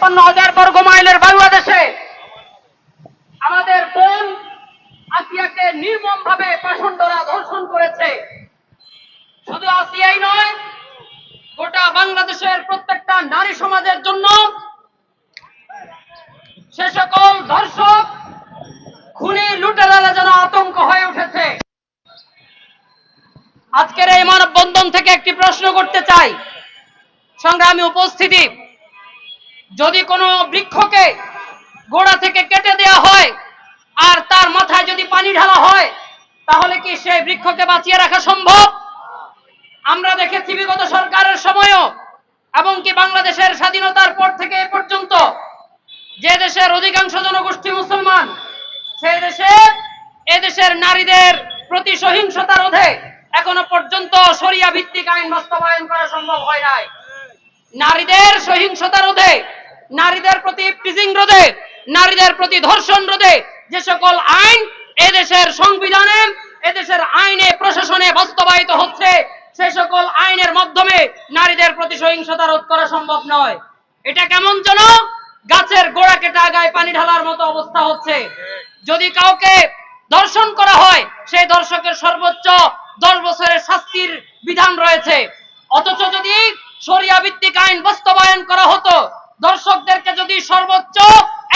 ছাপ্পান্ন হাজার বর্গ মাইলের বাংলাদেশে আমাদের বোন আসিয়াকে নির্মম ভাবে পাষণ্ডরা ধর্ষণ করেছে। শুধু আসিয়াই নয়, গোটা বাংলাদেশের প্রত্যেকটা নারী সমাজের জন্য সে সকল ধর্ষক, খুনি, লুটেরারা যেন আতঙ্ক হয়ে উঠেছে। আজকের এই মানববন্ধন থেকে একটি প্রশ্ন করতে চাই। সংগ্রামী উপস্থিতি যদি কোনো বৃক্ষকে গোড়া থেকে কেটে দেওয়া হয় আর তার মাথায় যদি পানি ঢালা হয়, তাহলে কি সেই বৃক্ষকে বাঁচিয়ে রাখা সম্ভব? আমরা দেখেছি বিগত সরকারের সময়ও, এবং কি বাংলাদেশের স্বাধীনতার পর থেকে এ পর্যন্ত যে দেশের অধিকাংশ জনগোষ্ঠী মুসলমান, সেই দেশে এদেশের নারীদের প্রতি সহিংসতা রোধে এখনও পর্যন্ত শরিয়া ভিত্তিক আইন বাস্তবায়ন করা সম্ভব হয় নাই। নারীদের সহিংসতা রোধে নারীদের প্রতি টিজিং রোধে, নারীদের প্রতি ধর্ষণ রোধে যে সকল আইন এদেশের সংবিধানে, এদেশের আইনে, প্রশাসনে বাস্তবায়িত হচ্ছে, সে সকল আইনের মাধ্যমে নারীদের প্রতি সহিংসতা রোধ করা সম্ভব নয়। এটা কেমন যেন গাছের গোড়া কেটে আগায় পানি ঢালার মতো অবস্থা হচ্ছে। যদি কাউকে দর্শন করা হয়, সেই দর্শকের সর্বোচ্চ দশ বছরের শাস্তির বিধান রয়েছে। অথচ যদি শরিয়া ভিত্তিক আইন বাস্তবায়ন করা হতো দর্শকদেরকে যদি সর্বোচ্চ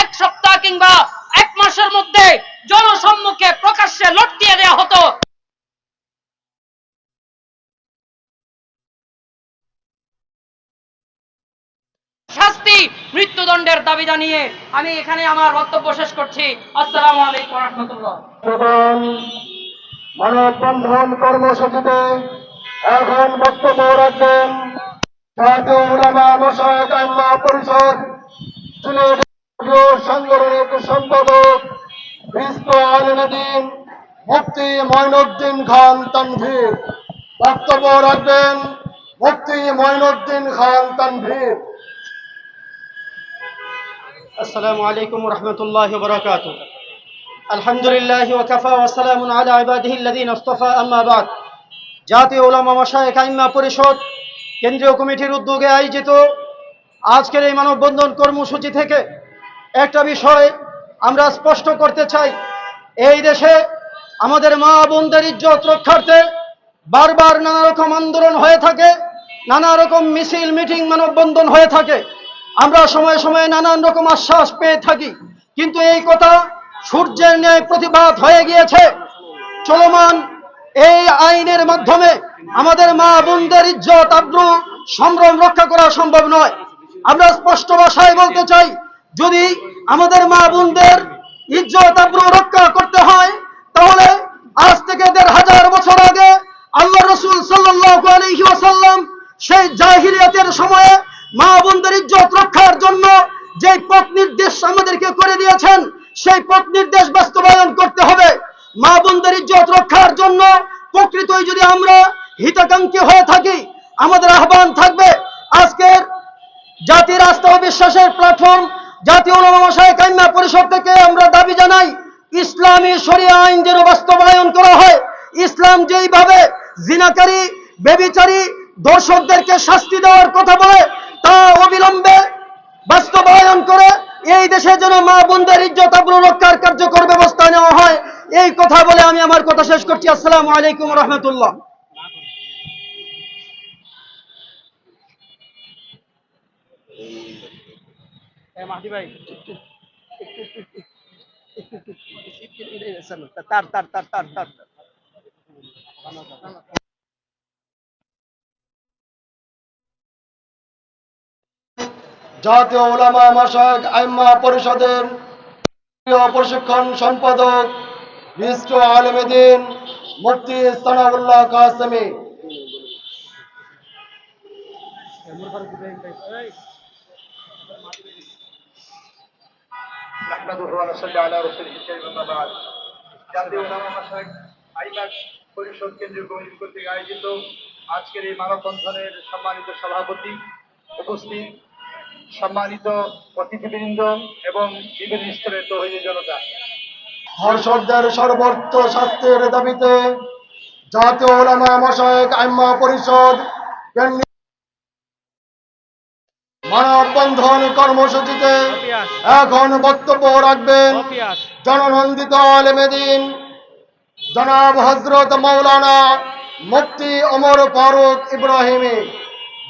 এক সপ্তাহ কিংবা এক মাসের মধ্যে জনসম্মুখে প্রকাশ্যে লটকিয়ে দেওয়া হতো। শাস্তি মৃত্যুদণ্ডের দাবি জানিয়ে আমি এখানে আমার বক্তব্য শেষ করছি। আসসালামু আলাইকুম রহমতুল্লাহ। এবং মানববন্ধন কর্মসূচিতে এখন বক্তব্য রাখবেন পরিষদ সংগঠনের সম্পাদক মুফতি ময়নুদ্দিন খান তানভীর বক্তব্য রাখবেন মুফতি ময়নুদ্দিন খান তানভীর আসসালামু আলাইকুম রহমতুল্লাহ বরকাত আলহামদুলিল্লাহ ওয়াকাফা ওয়াসালামুন আলা ইবাদিহি আল্লাযীনা ইসতাফা আম্মা বাদ জাতীয় উলামা মাশায়েখ আইম্মা পরিষদ কেন্দ্রীয় কমিটির উদ্যোগে আয়োজিত আজকের এই মানববন্ধন কর্মসূচি থেকে একটা বিষয় আমরা স্পষ্ট করতে চাই। এই দেশে আমাদের মা বোনদের ইজ্জত রক্ষার্থে বারবার নানা রকম আন্দোলন হয়ে থাকে নানা রকম মিছিল, মিটিং, মানববন্ধন হয়ে থাকে। আমরা সময়ে সময়ে নানান রকম আশ্বাস পেয়ে থাকি। কিন্তু এই কথা সূর্যের ন্যায় প্রতিবাদ হয়ে গিয়েছে। চলমান এই আইনের মাধ্যমে আমাদের মা বোনদের ইজ্জত, আব্রু, সম্ভ্রম রক্ষা করা সম্ভব নয়। আমরা স্পষ্ট ভাষায় বলতে চাই, যদি আমাদের মা বোনদের ইজ্জত, আব্রু রক্ষা করতে হয়, তাহলে আজ থেকে দেড় হাজার বছর আগে আল্লাহ রসুল ওয়াসাল্লাম সেই জাহিলিয়াতের সময়ে মা বোনদের ইজ্জত রক্ষার জন্য যে পথ নির্দেশ আমাদেরকে করে দিয়েছেন, সেই পথ নির্দেশ বাস্তবায়ন করতে হবে। মা বোনদের ইজ্জত রক্ষার জন্য প্রকৃতই যদি আমরা হিতাকাঙ্ক্ষী হয়ে থাকি, আমাদের আহ্বান থাকবে আজকের জাতির আস্থা ও বিশ্বাসের প্ল্যাটফর্ম জাতীয় মশায় কান্যা পরিষদ থেকে আমরা দাবি জানাই, ইসলামী শরিয়া আইন যেন বাস্তবায়ন করা হয়, ইসলাম যেইভাবে জিনাকারী, বেবিচারী দর্শকদেরকে শাস্তি দেওয়ার কথা বলে, তা অবিলম্বে বাস্তবায়ন করে এই দেশে যেন মা বোনদের ইজ্জত রক্ষার কার্যকর ব্যবস্থা নেওয়া হয়, এই কথা বলে আমি আমার কথা শেষ করছি। আসসালামু আলাইকুম রহমতুল্লাহ। তার তার তার তার তার। জাতীয় উলামা মাসাক আইম্মা পরিষদের প্রিয় প্রশিক্ষণ সম্পাদক বিশ্ব আলমদিন মুফতি সানাউল্লাহ কাসেমি। نحمده ونصلي على رسوله الكريم أما بعد জাতীয় উলামা মাসায়েক আইমাক পরিষদ কেন্দ্রীয় কমিটি কর্তৃক আয়োজিত আজকের এই মানববন্ধনের সম্মানিত সভাপতি উপস্থিত সম্মানিত অতিথিবৃন্দ এবং বিভিন্ন স্তরের তহিদ জনতা ধর্ষকদের সর্বোচ্চ শাস্তির দাবিতে জাতীয় উলামা মাসায়েক আইম্মা পরিষদ কেন্দ্রীয় মানববন্ধন কর্মসূচিতে এখন বক্তব্য রাখবেন জননন্দিত আলেমেদিন জনাব হজরত মৌলানা মুফতি ওমর ফারুক ইব্রাহিমী।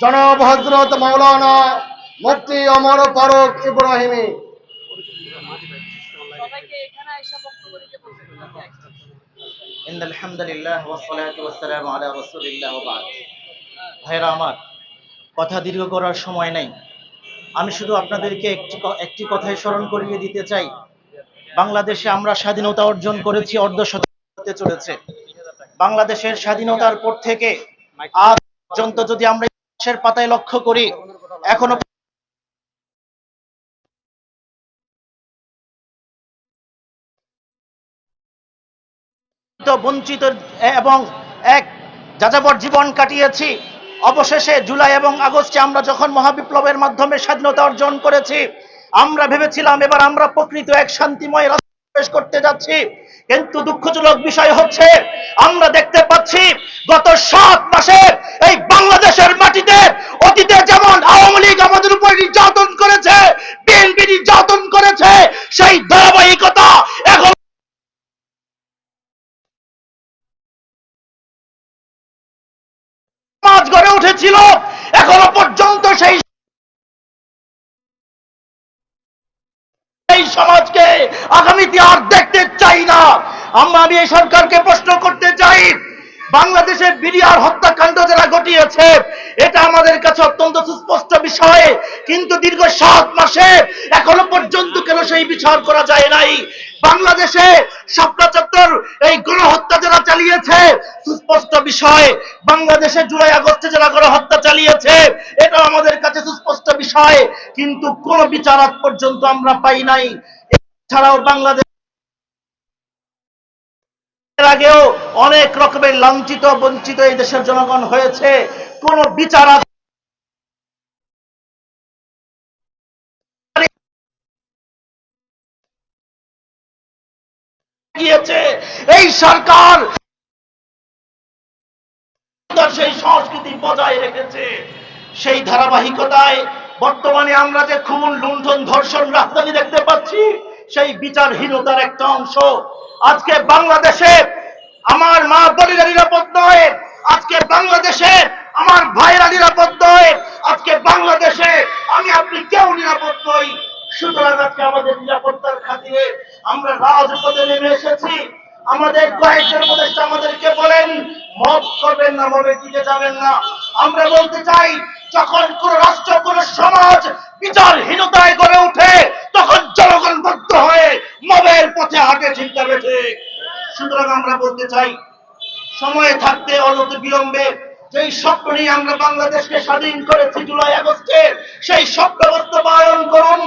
জনাব হজরত মৌলানা মুফতি ওমর ফারুক ইব্রাহিমী। সবাইকে এখানে এসে বক্তব্য দিতে বলছেন ইন আলহামদুলিল্লাহ ওয়াসসালাতু ওয়াসসালামু আলা রাসূলিল্লাহ ওয়া বাদ। ভাইরা আমার কথা দীর্ঘ করার সময় নাই। আমি শুধু আপনাদেরকে একটি একটি কথাই স্মরণ করিয়ে দিতে চাই। বাংলাদেশে আমরা স্বাধীনতা অর্জন করেছি অর্ধ চলেছে। বাংলাদেশের স্বাধীনতার পর থেকে আজ পর্যন্ত যদি আমরা ইতিহাসের পাতায় লক্ষ্য করি, এখনও বঞ্চিত এবং এক যাযাবর জীবন কাটিয়েছি। অবশেষে জুলাই এবং আগস্টে আমরা যখন মহাবিপ্লবের মাধ্যমে স্বাধীনতা অর্জন করেছি, আমরা ভেবেছিলাম এবার আমরা প্রকৃত এক শান্তিময় প্রবেশ করতে যাচ্ছি। কিন্তু দুঃখজনক বিষয় হচ্ছে, আমরা দেখতে পাচ্ছি গত সাত মাসে এই বাংলাদেশের মাটিতে অতীতে যেমন আওয়ামী লীগ আমাদের উপর নির্যাতন করেছে বিএনপি নির্যাতন করেছে সেই ধারাবাহিকতা এখন সমাজ গড়ে উঠেছিল এখনও পর্যন্ত সেই এই সমাজকে আগামীতে আর দেখতে চাই না আমরা আমি এই সরকারকে প্রশ্ন করতে চাই। বাংলাদেশে বিডিআর হত্যাকাণ্ড যারা ঘটিয়েছে, এটা আমাদের কাছে অত্যন্ত সুস্পষ্ট বিষয়। কিন্তু দীর্ঘ সাত মাসে এখনও পর্যন্ত কেন সেই বিচার করা যায় নাই? বাংলাদেশে শাপলা চত্বর, এই গণহত্যা যারা চালিয়েছে, সুস্পষ্ট বিষয়। বাংলাদেশে জুলাই আগস্টে যারা গণহত্যা চালিয়েছে এটা আমাদের কাছে সুস্পষ্ট বিষয়। কিন্তু কোন বিচার পর্যন্ত আমরা পাই নাই। এছাড়াও বাংলাদেশ এর আগেও অনেক রকমের লাঞ্ছিত, বঞ্চিত এই দেশের জনগণ হয়েছে। কোন বিচার গিয়েছে। এই সরকার সেই সংস্কৃতি বজায় রেখেছে। সেই ধারাবাহিকতায় বর্তমানে আমরা যে খুন, লুণ্ঠন, ধর্ষণ, রাজধানী দেখতে পাচ্ছি, সেই বিচারহীনতার একটা অংশ। আজকে বাংলাদেশে আমার মা বোনেরা নিরাপদ নয়। আজকে বাংলাদেশে আমার ভাইয়েরা নিরাপদ নয়। আজকে বাংলাদেশে আমি, আপনি কেউ নিরাপদ নই। সুতরাং আজকে আমাদের নিরাপত্তার খাতিরে আমরা রাজপথে নেমে এসেছি। আমাদের কয়েকজন উপদেষ্টা আমাদেরকে বলেন, মত করবেন না মবের দিকে যাবেন না। আমরা বলতে চাই, যখন কোন রাষ্ট্র, কোন সমাজ বিচারহীনতায় গড়ে ওঠে তখন জনগণ বদ্ধ হয়ে মবের পথে হাঁটে চিন্তা বেঠে সুতরাং আমরা বলতে চাই, সময়ে থাকতে অনত বিলম্বে যেই স্বপ্ন নিয়ে আমরা বাংলাদেশকে স্বাধীন করেছি জুলাই আগস্টে, সেই স্বপ্ন বাস্তবায়ন করুন।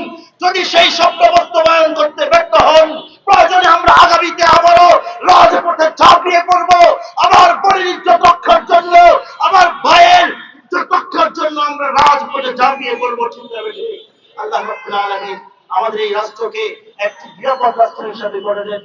যদি সেই স্বপ্ন বাস্তবায়ন করতে ব্যর্থ হন, প্রয়োজনে আমরা আগামীতে আবারও রাজপথে ঝাঁপিয়ে পড়ব আমার পরিচিত রক্ষার জন্য আমার ভাইয়ের ইজ্জত রক্ষার জন্য আমরা রাজপথে ঝাঁপিয়ে পড়ব চিন্তা বেশি আল্লাহ রাব্বুল আলামিন আমাদের এই রাষ্ট্রকে একটি নিরাপদ রাষ্ট্র হিসাবে গড়ে দেন